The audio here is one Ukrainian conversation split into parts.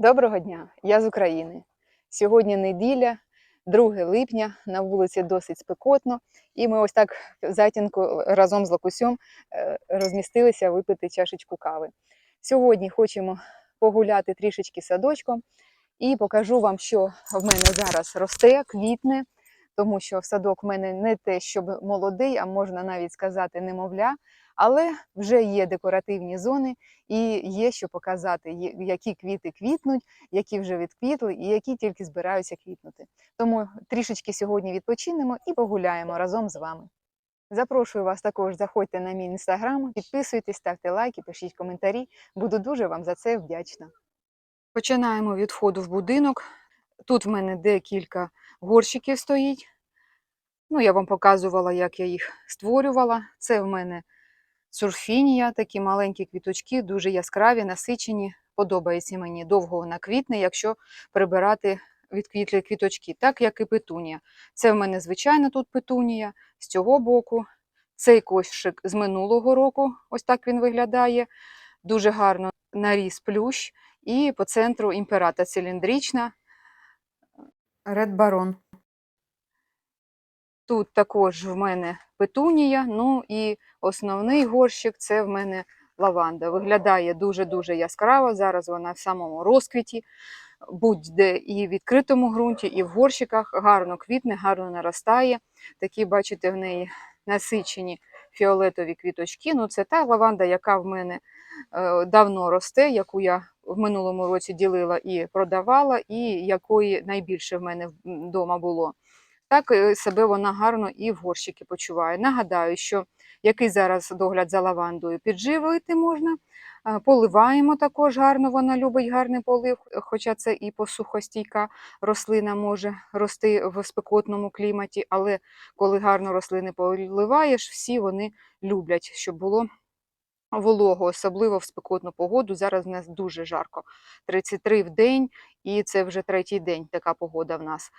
Доброго дня, я з України. Сьогодні неділя, 2 липня, на вулиці досить спекотно, і ми ось так в затінку разом з Лакусьом е, розмістилися випити чашечку кави. Сьогодні хочемо погуляти трішечки садочком і покажу вам, що в мене зараз росте, квітне, тому що в садок в мене не те, щоб молодий, а можна навіть сказати немовля, але вже є декоративні зони і є що показати, які квіти квітнуть, які вже відквітли і які тільки збираються квітнути. Тому трішечки сьогодні відпочинемо і погуляємо разом з вами. Запрошую вас також, заходьте на мій інстаграм, підписуйтесь, ставте лайки, пишіть коментарі. Буду дуже вам за це вдячна. Починаємо від входу в будинок. Тут в мене декілька горщиків стоїть. Ну, я вам показувала, як я їх створювала. Це в мене сурфінія, такі маленькі квіточки, дуже яскраві, насичені. Подобається мені довго вона квітне, якщо прибирати відквітлі квіточки, так як і петунія. Це в мене звичайна тут петунія з цього боку. Цей кошик з минулого року, ось так він виглядає. Дуже гарно наріс плющ. І по центру імперата циліндрична Ред Барон. Тут також в мене петунія, ну і основний горщик це в мене лаванда. Виглядає дуже-дуже яскраво. Зараз вона в самому розквіті, будь-де і в відкритому ґрунті, і в горщиках. Гарно квітне, гарно наростає. Такі, бачите, в неї насичені фіолетові квіточки. Ну, це та лаванда, яка в мене е, давно росте, яку я в минулому році ділила і продавала, і якої найбільше в мене вдома було. Так е, себе вона гарно і в горщики почуває. Нагадаю, що який зараз догляд за лавандою підживити можна. Е, Поливаємо також гарно, вона любить гарний полив, хоча це і посухостійка рослина може рости в спекотному кліматі, але коли гарно рослини поливаєш, всі вони люблять, щоб було волого, особливо в спекотну погоду. Зараз в нас дуже жарко. 33 в день, і це вже третій день така погода в нас.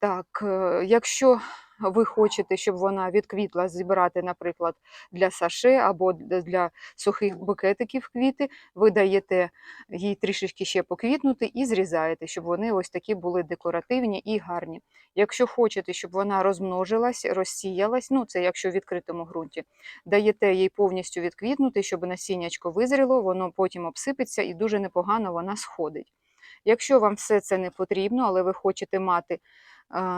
Так, е, якщо ви хочете, щоб вона відквітла, зібрати, наприклад, для саше або для сухих букетиків квіти, ви даєте їй трішечки ще поквітнути і зрізаєте, щоб вони ось такі були декоративні і гарні. Якщо хочете, щоб вона розмножилась, розсіялась, ну це якщо в відкритому ґрунті, даєте їй повністю відквітнути, щоб насіннячко визріло, воно потім обсипеться і дуже непогано вона сходить. Якщо вам все це не потрібно, але ви хочете мати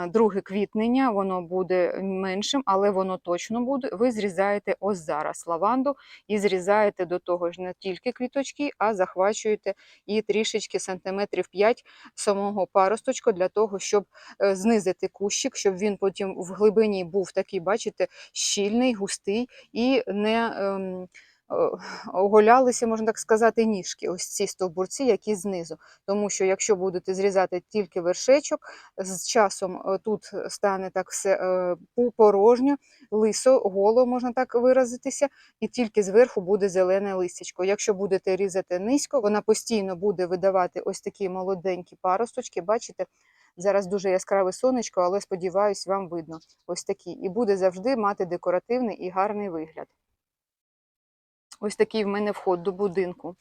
друге квітнення, воно буде меншим, але воно точно буде. Ви зрізаєте ось зараз лаванду і зрізаєте до того ж не тільки квіточки, а захвачуєте і трішечки сантиметрів 5 самого паросточку для того, щоб е, знизити кущик, щоб він потім в глибині був такий, бачите, щільний, густий і не. Ем, е, Оголялися, можна так сказати, ніжки, ось ці стовбурці, які знизу. Тому що якщо будете зрізати тільки вершечок, з часом е, тут стане так все е, порожньо, лисо, голо, можна так виразитися, і тільки зверху буде зелене листячко. Якщо будете різати низько, вона постійно буде видавати ось такі молоденькі паросточки. Бачите, зараз дуже яскраве сонечко, але сподіваюсь, вам видно. Ось такі. І буде завжди мати декоративний і гарний вигляд. Ось такий в мене вход до будинку.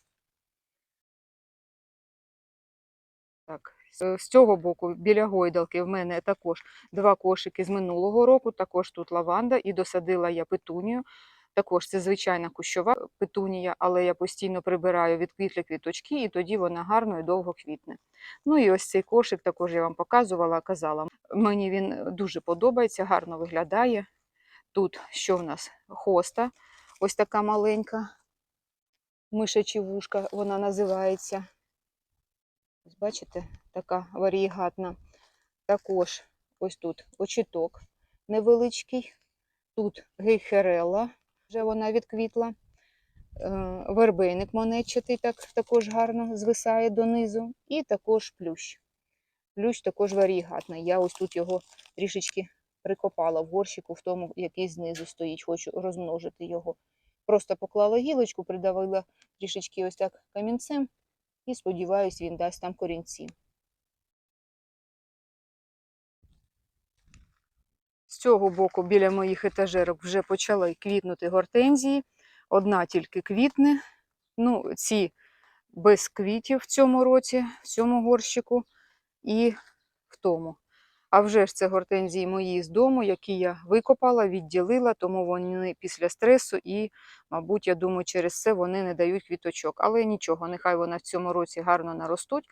Так, з- з цього боку, біля гойдалки, в мене також два кошики з минулого року, також тут лаванда, і досадила я петунію. Також це звичайна кущова петунія, але я постійно прибираю відквітлі квіточки, і тоді вона гарно і довго квітне. Ну і ось цей кошик також я вам показувала, казала. Мені він дуже подобається, гарно виглядає. Тут що в нас? Хоста, ось така маленька, мишачі вушка вона називається. Ось бачите, така варієгатна. Також ось тут очіток невеличкий. Тут гейхерелла, вже вона відквітла. Е, Вербейник монетчатий так, також гарно звисає донизу. І також плющ. Плющ також варієгатний. Я ось тут його трішечки прикопала в горщику, в тому, який знизу стоїть, хочу розмножити його. Просто поклала гілочку, придавила трішечки ось так камінцем і сподіваюсь, він дасть там корінці. З цього боку, біля моїх етажерок, вже почали квітнути гортензії. Одна тільки квітне. Ну, ці без квітів в цьому році, в цьому горщику і в тому. А вже ж це гортензії мої з дому, які я викопала, відділила, тому вони після стресу і, мабуть, я думаю, через це вони не дають квіточок. Але нічого, нехай вони в цьому році гарно наростуть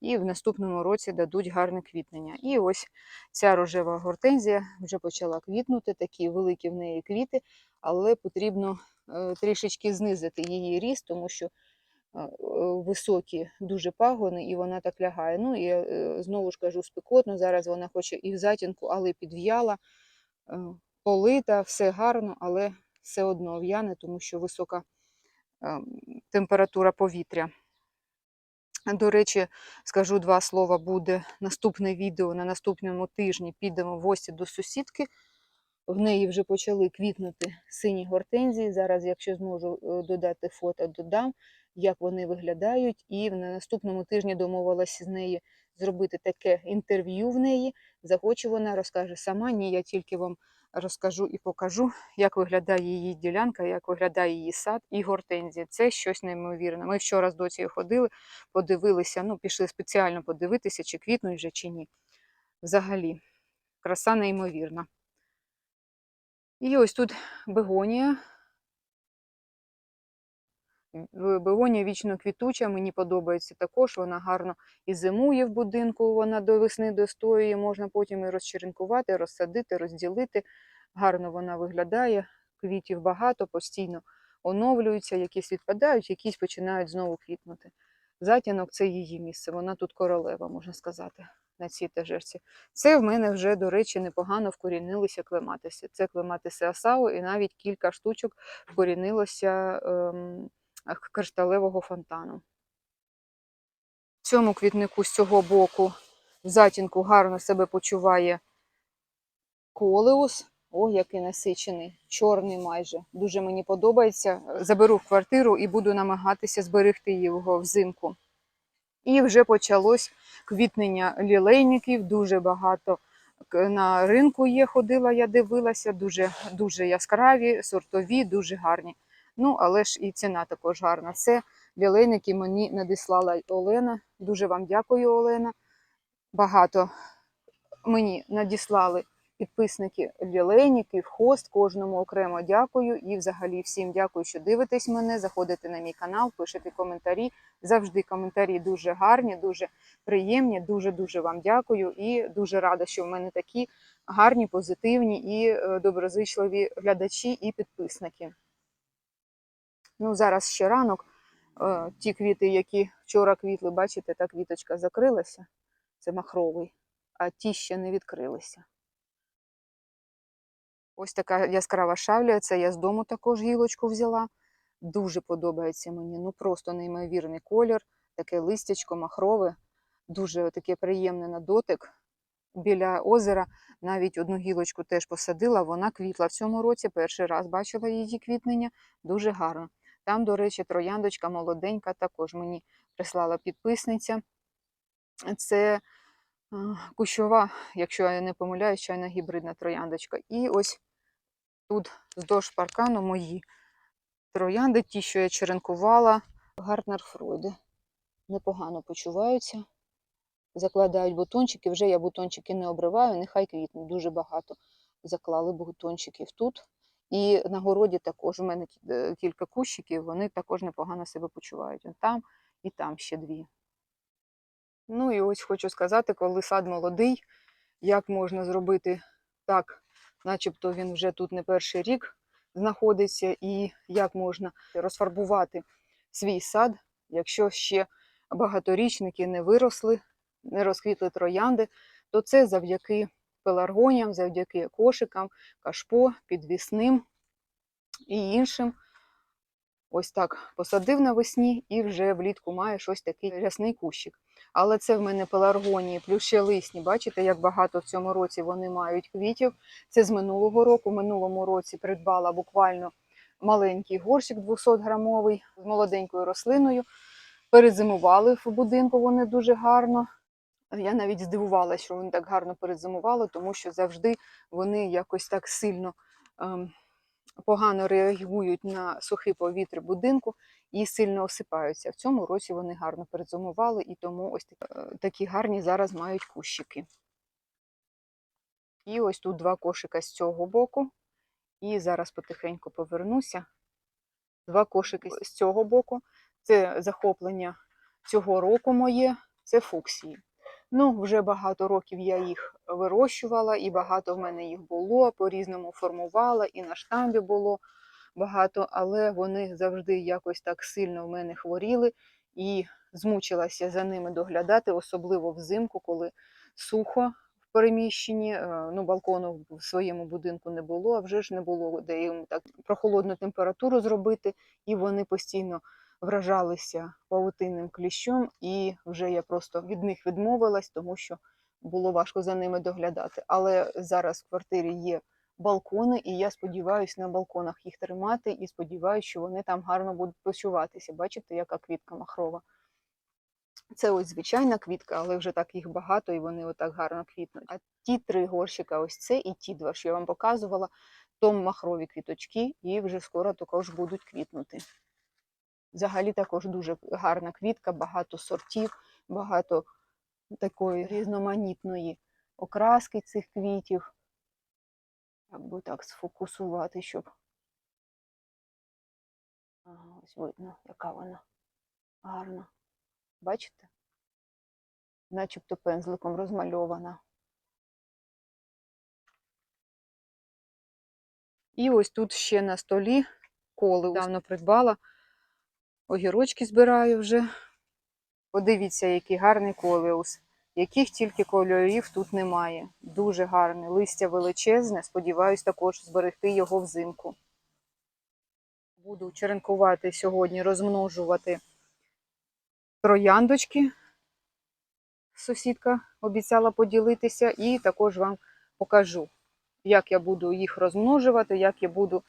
і в наступному році дадуть гарне квітнення. І ось ця рожева гортензія вже почала квітнути, такі великі в неї квіти, але потрібно е, трішечки знизити її ріст, тому що високі дуже пагони, і вона так лягає. Ну і е, знову ж кажу, спекотно. Зараз вона хоче і в затінку, але підв'яла, е, полита, все гарно, але все одно в'яне, тому що висока е, температура повітря. До речі, скажу два слова, буде наступне відео на наступному тижні. Підемо в гості до сусідки. В неї вже почали квітнути сині гортензії. Зараз, якщо зможу е, додати фото, додам, як вони виглядають. І на наступному тижні домовилася з нею зробити таке інтерв'ю в неї. Захоче вона розкаже сама. Ні, я тільки вам розкажу і покажу, як виглядає її ділянка, як виглядає її сад і гортензія. Це щось неймовірне. Ми вчора з доцією ходили, подивилися, ну, пішли спеціально подивитися, чи квітнуть вже, чи ні. Взагалі, краса неймовірна. І ось тут бегонія. Бегонія вічно квітуча, мені подобається також. Вона гарно і зимує в будинку, вона до весни достоює, можна потім і розчеренкувати, розсадити, розділити. Гарно вона виглядає, квітів багато, постійно оновлюються, якісь відпадають, якісь починають знову квітнути. Затінок це її місце, вона тут королева, можна сказати, на цій тежерці. Це в мене вже, до речі, непогано вкорінилися клематиси. Це клематиси Асао, і навіть кілька штучок вкорінилося ем, кришталевого фонтану. В цьому квітнику з цього боку в затінку гарно себе почуває колеус. О, який насичений, чорний майже. Дуже мені подобається. Заберу квартиру і буду намагатися зберегти його взимку. І вже почалось квітнення лілейників, дуже багато на ринку є, ходила, я дивилася, дуже, дуже яскраві, сортові, дуже гарні. Ну, але ж і ціна також гарна. Це лілейники мені надіслала Олена. Дуже вам дякую, Олена. Багато мені надіслали підписники лілейників, хост, кожному окремо дякую. І взагалі всім дякую, що дивитесь мене, заходите на мій канал, пишете коментарі. Завжди коментарі дуже гарні, дуже приємні. Дуже-дуже вам дякую і дуже рада, що в мене такі гарні, позитивні і е, доброзичливі глядачі і підписники. Ну, зараз ще ранок. Е, Ті квіти, які вчора квітли, бачите, та квіточка закрилася. Це махровий, а ті ще не відкрилися. Ось така яскрава шавля. Це я з дому також гілочку взяла. Дуже подобається мені. Ну просто неймовірний колір, таке листячко махрове, дуже таке приємне на дотик. Біля озера навіть одну гілочку теж посадила, вона квітла в цьому році. Перший раз бачила її квітнення, дуже гарно. Там, до речі, трояндочка молоденька, також мені прислала підписниця. Це кущова, якщо я не помиляюсь, чайна гібридна трояндочка. І ось тут вздовж паркану мої троянди, ті, що я черенкувала, Гартнер Фройди. Непогано почуваються. Закладають бутончики. Вже я бутончики не обриваю, нехай квітнуть. Дуже багато заклали бутончиків тут. І на городі також у мене е, кілька кущиків, вони також непогано себе почувають. Там і там ще дві. Ну і ось хочу сказати, коли сад молодий, як можна зробити так, начебто він вже тут не перший рік знаходиться, і як можна розфарбувати свій сад, якщо ще багаторічники не виросли, не розквітли троянди, то це завдяки пеларгоніям, завдяки кошикам, кашпо, підвісним і іншим. Ось так посадив навесні і вже влітку маєш ось такий рясний кущик. Але це в мене пеларгонії, плющелисні. Бачите, як багато в цьому році вони мають квітів. Це з минулого року. Минулому році придбала буквально маленький горщик 200-грамовий з молоденькою рослиною. Перезимували в будинку вони дуже гарно. Я навіть здивувалася, що вони так гарно перезимували, тому що завжди вони якось так сильно ем, погано реагують на сухе повітря будинку. і сильно осипаються. В цьому році вони гарно перезимували, і тому ось такі, е, такі гарні зараз мають кущики. І ось тут два кошика з цього боку. І зараз потихеньку повернуся. Два кошики з цього боку. Це захоплення цього року моє, це фуксії. Ну, вже багато років я їх вирощувала, і багато в мене їх було, по-різному формувала, і на штамбі було багато, але вони завжди якось так сильно в мене хворіли і змучилася за ними доглядати, особливо взимку, коли сухо в переміщенні. Е, Ну, балкону в своєму будинку не було, а вже ж не було де їм так прохолодну температуру зробити, і вони постійно вражалися павутинним кліщом, і вже я просто від них відмовилась, тому що було важко за ними доглядати. Але зараз в квартирі є балкони, і я сподіваюся на балконах їх тримати, і сподіваюся, що вони там гарно будуть почуватися. Бачите, яка квітка махрова. Це ось звичайна квітка, але вже так їх багато, і вони отак гарно квітнуть. А ті три горщика, ось це і ті два, що я вам показувала, то махрові квіточки, і вже скоро також будуть квітнути. Взагалі також дуже гарна квітка, багато сортів, багато такої різноманітної окраски цих квітів. Як би так сфокусувати, щоб. Ага, ось видно, яка вона гарна. Бачите? Начебто пензликом розмальована. І ось тут ще на столі коли давно придбала. Огірочки збираю вже. Подивіться, який гарний колеус. Яких тільки кольорів тут немає. Дуже гарний. Листя величезне. Сподіваюсь, також зберегти його взимку. Буду черенкувати сьогодні, розмножувати трояндочки. Сусідка обіцяла поділитися, і також вам покажу, як я буду їх розмножувати, як я буду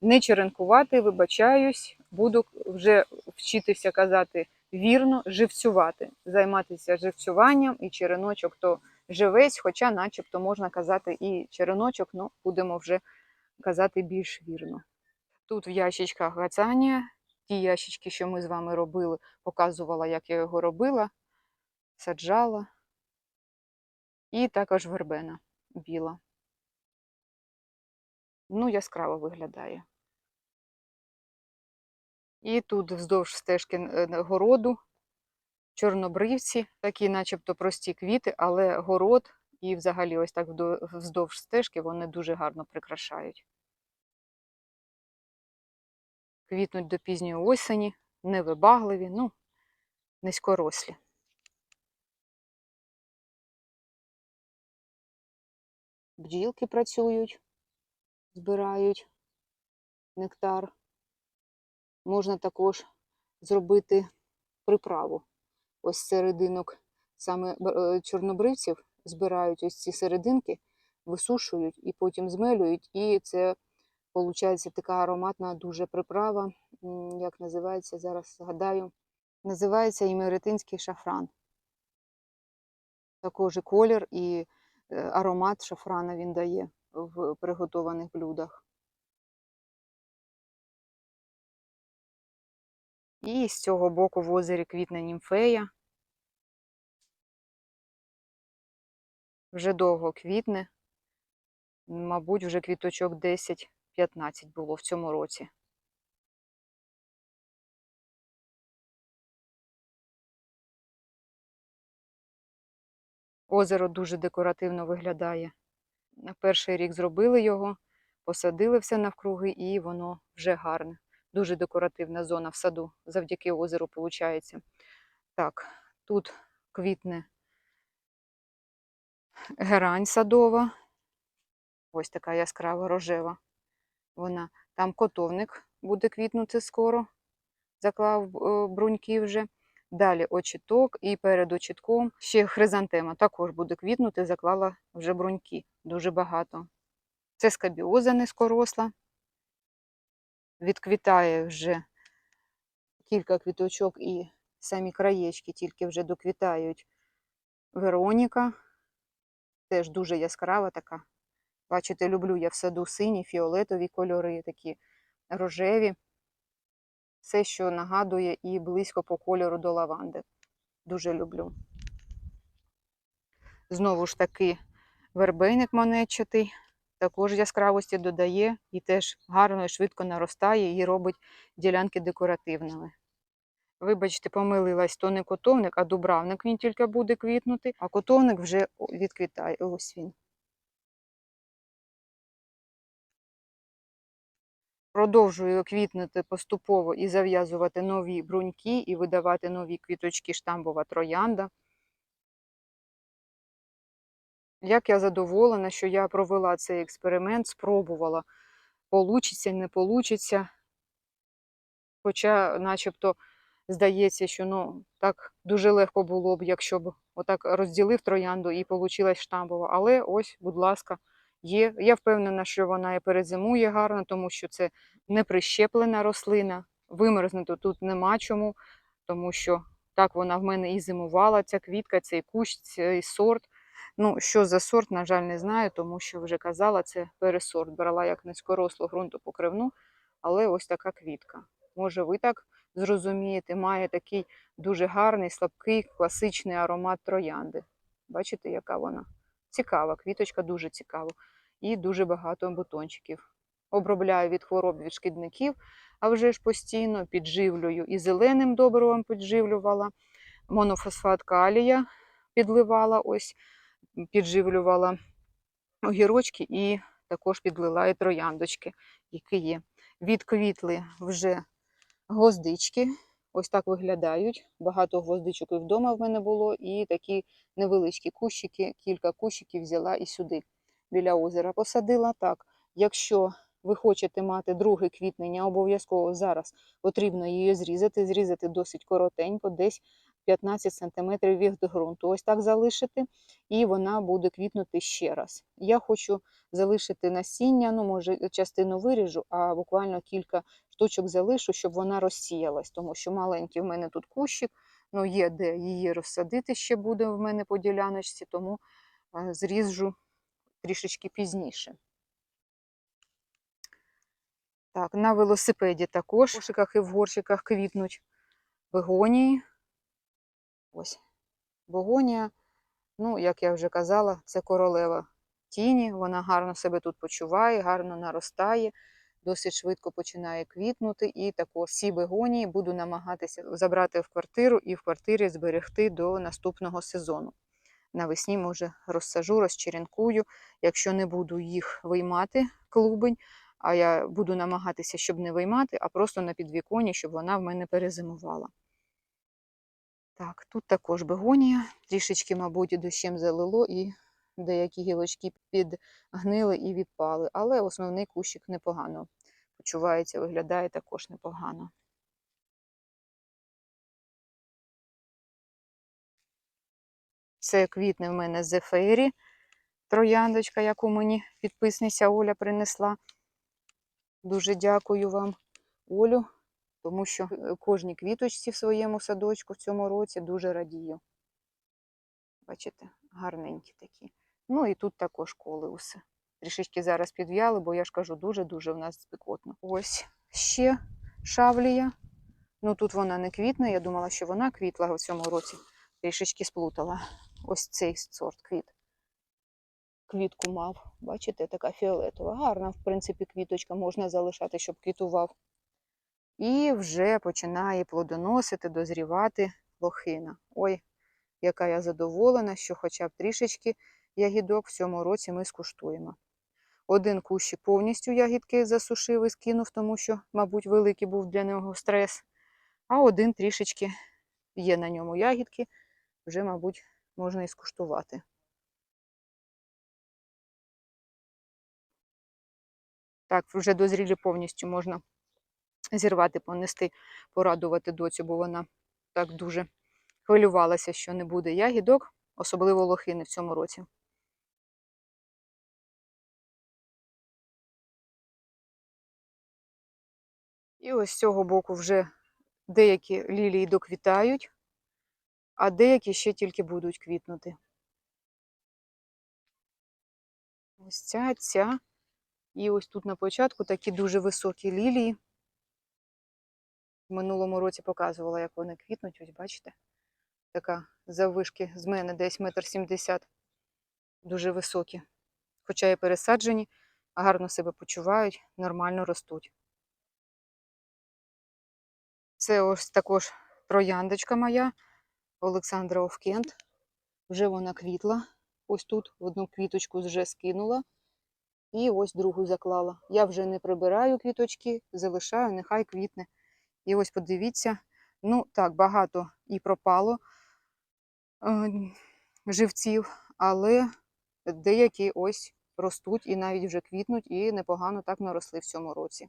не черенкувати, вибачаюсь, буду вже вчитися казати вірно, живцювати, займатися живцюванням і череночок то живець, хоча начебто можна казати і череночок, ну будемо вже казати більш вірно. Тут в ящичках гацанія, ті ящички, що ми з вами робили, показувала, як я його робила, саджала. І також вербена біла. Ну, яскраво виглядає. І тут вздовж стежки е, городу, чорнобривці, такі начебто прості квіти, але город і взагалі ось так вздовж стежки вони дуже гарно прикрашають. Квітнуть до пізньої осені, невибагливі, ну, низькорослі. Бджілки працюють, збирають нектар. Можна також зробити приправу. Ось серединок саме е, чорнобривців збирають ось ці серединки, висушують і потім змелюють. І це виходить така ароматна дуже приправа. Як називається, зараз згадаю. Називається імеретинський шафран. Також і колір і е, аромат шафрана він дає в приготованих блюдах. І з цього боку в озері квітне німфея. Вже довго квітне. Мабуть, вже квіточок 10-15 було в цьому році. Озеро дуже декоративно виглядає. На перший рік зробили його, посадили все навкруги, і воно вже гарне. Дуже декоративна зона в саду, завдяки озеру, виходить. Так, тут квітне герань садова. Ось така яскрава рожева. Вона там котовник буде квітнути скоро, заклав е, бруньки вже. Далі очіток і перед очітком ще хризантема також буде квітнути, заклала вже бруньки. Дуже багато. Це скабіоза низькоросла відквітає вже кілька квіточок і самі краєчки тільки вже доквітають. Вероніка теж дуже яскрава така. Бачите, люблю я в саду сині, фіолетові кольори, такі рожеві. Все, що нагадує і близько по кольору до лаванди. Дуже люблю. Знову ж таки, вербейник монетчатий також яскравості додає і теж гарно і швидко наростає і робить ділянки декоративними. Вибачте, помилилась, то не котовник, а дубравник він тільки буде квітнути, а котовник вже відквітає. Ось він. Продовжую квітнути поступово і зав'язувати нові бруньки, і видавати нові квіточки штамбова троянда. Як я задоволена, що я провела цей експеримент, спробувала. Получиться, не получиться. Хоча, начебто, здається, що ну, так дуже легко було б, якщо б отак розділив троянду і вийшла штамбова. Але ось, будь ласка, є. Я впевнена, що вона і перезимує гарно, тому що це не прищеплена рослина. Вимерзнути тут нема чому, тому що так вона в мене і зимувала, ця квітка, цей кущ, цей сорт. Ну, що за сорт, на жаль, не знаю, тому що вже казала, це пересорт. Брала як низькорослу ґрунтопокривну, але ось така квітка. Може, ви так зрозумієте, має такий дуже гарний, слабкий, класичний аромат троянди. Бачите, яка вона? Цікава, квіточка дуже цікава. І дуже багато бутончиків. Обробляю від хвороб від шкідників, а вже ж постійно підживлюю і зеленим добривом підживлювала, монофосфат калія підливала ось підживлювала огірочки і також підлила і трояндочки, які є. Відквітли вже гвоздички. Ось так виглядають. Багато гвоздичок і вдома в мене було, і такі невеличкі кущики, кілька кущиків взяла і сюди біля озера посадила. Так, якщо ви хочете мати друге квітнення, обов'язково зараз потрібно її зрізати, зрізати досить коротенько, десь 15 см від ґрунту. Ось так залишити, і вона буде квітнути ще раз. Я хочу залишити насіння, ну, може, частину виріжу, а буквально кілька штучок залишу, щоб вона розсіялась, тому що маленький в мене тут кущик, ну є де її розсадити ще буде в мене по діляночці, тому е, зріжу трішечки пізніше. Так, на велосипеді також в кошиках і в горщиках квітнуть бегонії. Ось бегонія, ну, як я вже казала, це королева тіні. Вона гарно себе тут почуває, гарно наростає, досить швидко починає квітнути. І також всі бегонії буду намагатися забрати в квартиру і в квартирі зберегти до наступного сезону. Навесні, може, розсажу, розчеренкую. Якщо не буду їх виймати, клубень, а я буду намагатися, щоб не виймати, а просто на підвіконні, щоб вона в мене перезимувала. Так, тут також бегонія, трішечки, мабуть, дощем залило, і деякі гілочки підгнили і відпали, але основний кущик непогано почувається, виглядає також непогано. Це квітне в мене зефері, трояндочка, яку мені підписниця Оля принесла. Дуже дякую вам, Олю, тому що е, кожній квіточці в своєму садочку в цьому році дуже радію. Бачите, гарненькі такі. Ну і тут також колеуси. Трішечки зараз підв'яли, бо я ж кажу, дуже-дуже в нас спекотно. Ось ще шавлія. Ну тут вона не квітне, я думала, що вона квітла в цьому році. Трішечки сплутала. Ось цей сорт квіт. Квітку мав. Бачите, така фіолетова. Гарна, в принципі, квіточка можна залишати, щоб квітував. І вже починає плодоносити, дозрівати лохина. Ой, яка я задоволена, що хоча б трішечки ягідок в цьому році ми скуштуємо. Один кущик повністю ягідки засушив і скинув, тому що, мабуть, великий був для нього стрес. А один трішечки є на ньому ягідки, вже, мабуть, можна і скуштувати. Так, вже дозрілі повністю можна зірвати, понести, порадувати доцю, бо вона так дуже хвилювалася, що не буде ягідок, особливо лохини в цьому році. І ось з цього боку вже деякі лілії доквітають, а деякі ще тільки будуть квітнути. Ось ця, ця. І ось тут на початку такі дуже високі лілії. В минулому році показувала, як вони квітнуть. Ось бачите? Така заввишки з мене десь метр сімдесят. Дуже високі. Хоча і пересаджені, гарно себе почувають, нормально ростуть. Це ось також трояндочка моя Олександра Овкент. Вже вона квітла. Ось тут одну квіточку вже скинула. І ось другу заклала. Я вже не прибираю квіточки, залишаю, нехай квітне. І ось подивіться, ну так, багато і пропало е, живців, але деякі ось ростуть і навіть вже квітнуть, і непогано так наросли в цьому році.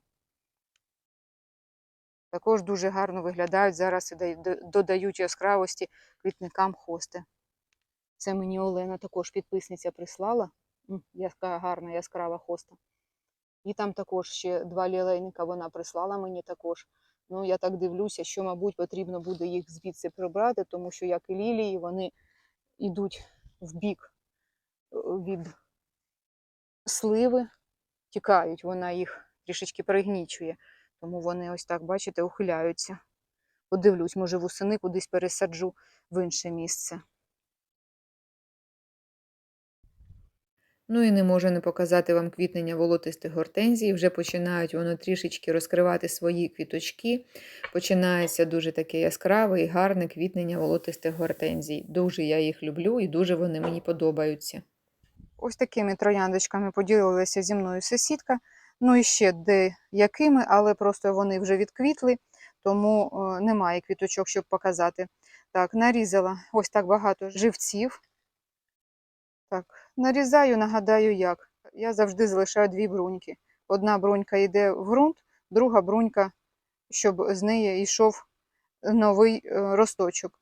Також дуже гарно виглядають зараз і додають яскравості квітникам хости. Це мені Олена також підписниця прислала. Яка гарна яскрава хоста. І там також ще два лілейника вона прислала мені також. Ну, я так дивлюся, що, мабуть, потрібно буде їх звідси прибрати, тому що, як і лілії, вони йдуть в бік е, від сливи, тікають, вона їх трішечки пригнічує. Тому вони ось так, бачите, ухиляються. Подивлюсь, може, восени кудись пересаджу в інше місце. Ну і не можу не показати вам квітнення волотистих гортензій. Вже починають воно трішечки розкривати свої квіточки. Починається дуже таке яскраве і гарне квітнення волотистих гортензій. Дуже я їх люблю і дуже вони мені подобаються. Ось такими трояндочками поділилася зі мною сусідка. Ну і ще деякими, але просто вони вже відквітли, тому е, немає квіточок, щоб показати. Так, нарізала ось так багато живців. Так, нарізаю, нагадаю, як. Я завжди залишаю дві бруньки. Одна брунька йде в ґрунт, друга брунька, щоб з неї йшов новий е, росточок.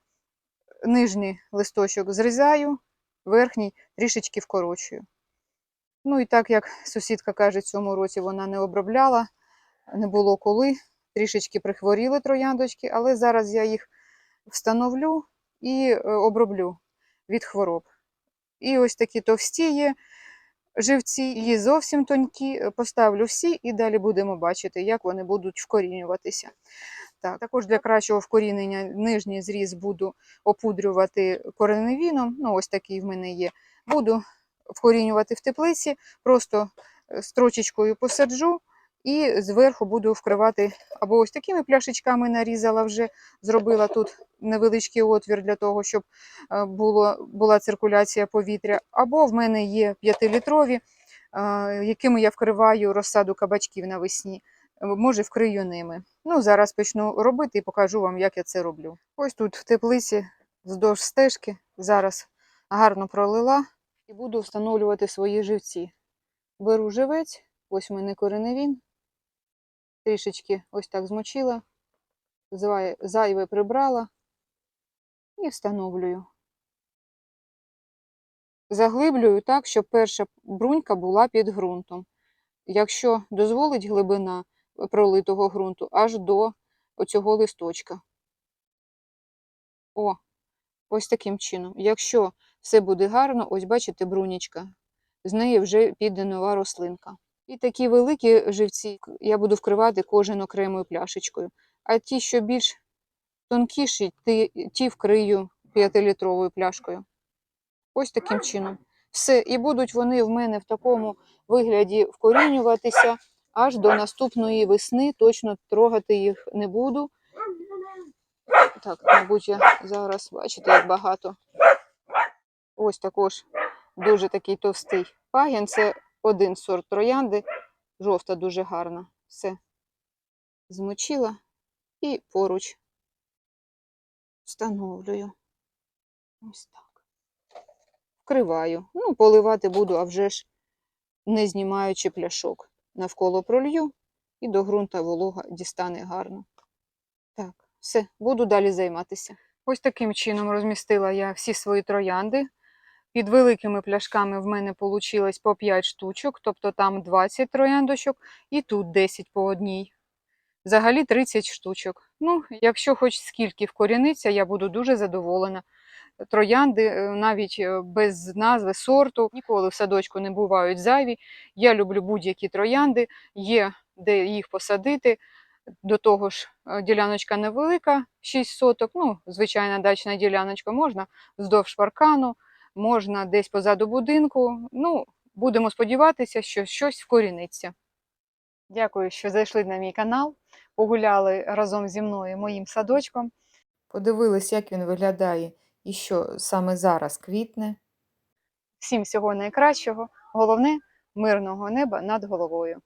Нижній листочок зрізаю, верхній трішечки вкорочую. Ну і так як сусідка каже, цьому році вона не обробляла, не було коли, трішечки прихворіли трояндочки, але зараз я їх встановлю і е, оброблю від хвороб. І ось такі товсті є живці, є зовсім тонкі. е, Поставлю всі і далі будемо бачити, як вони будуть вкорінюватися. Так, також для кращого вкорінення нижній зріз буду опудрювати кореневіном. Ну, ось такий в мене є. Буду вкорінювати в теплиці, просто е, строчечкою посаджу і зверху буду вкривати або ось такими пляшечками нарізала вже, зробила тут невеличкий отвір для того, щоб е, було, була циркуляція повітря, або в мене є 5-літрові, е, якими я вкриваю розсаду кабачків навесні. Е, Може, вкрию ними. Ну, зараз почну робити і покажу вам, як я це роблю. Ось тут в теплиці вздовж стежки зараз гарно пролила і буду встановлювати свої живці. Беру живець, ось у мене кореневін, трішечки ось так змочила, зайве прибрала і встановлюю. Заглиблюю так, щоб перша брунька була під ґрунтом. Якщо дозволить глибина пролитого ґрунту, аж до оцього листочка. О, ось таким чином. Якщо все буде гарно, ось бачите, брунічка, з неї вже піде нова рослинка. І такі великі живці я буду вкривати кожен окремою пляшечкою. А ті, що більш тонкіші, ті, вкрию 5-літровою пляшкою. Ось таким чином. Все. І будуть вони в мене в такому вигляді вкорінюватися аж до наступної весни. Точно трогати їх не буду. Так, мабуть, я зараз бачите, як багато. Ось також дуже такий товстий пагін. Це один сорт троянди. Жовта дуже гарна. Все. Змочила і поруч встановлюю. Ось так. Вкриваю. Ну, поливати буду, а вже ж не знімаючи пляшок. Навколо пролью і до ґрунта волога дістане гарно. Так, все, буду далі займатися. Ось таким чином розмістила я всі свої троянди. Під великими пляшками в мене вийшло по 5 штучок, тобто там 20 трояндочок і тут 10 по одній. Взагалі 30 штучок. Ну, якщо хоч скільки вкоріниться, я буду дуже задоволена. Троянди е, навіть е, без назви сорту ніколи в садочку не бувають зайві. Я люблю будь-які троянди, є де їх посадити. До того ж, е, діляночка невелика, 6 соток. Ну, звичайна дачна діляночка, можна вздовж паркану, можна десь позаду будинку. Ну, будемо сподіватися, що щось вкоріниться. Дякую, що зайшли на мій канал, погуляли разом зі мною моїм садочком. Подивились, як він виглядає і що саме зараз квітне. Всім всього найкращого. Головне мирного неба над головою.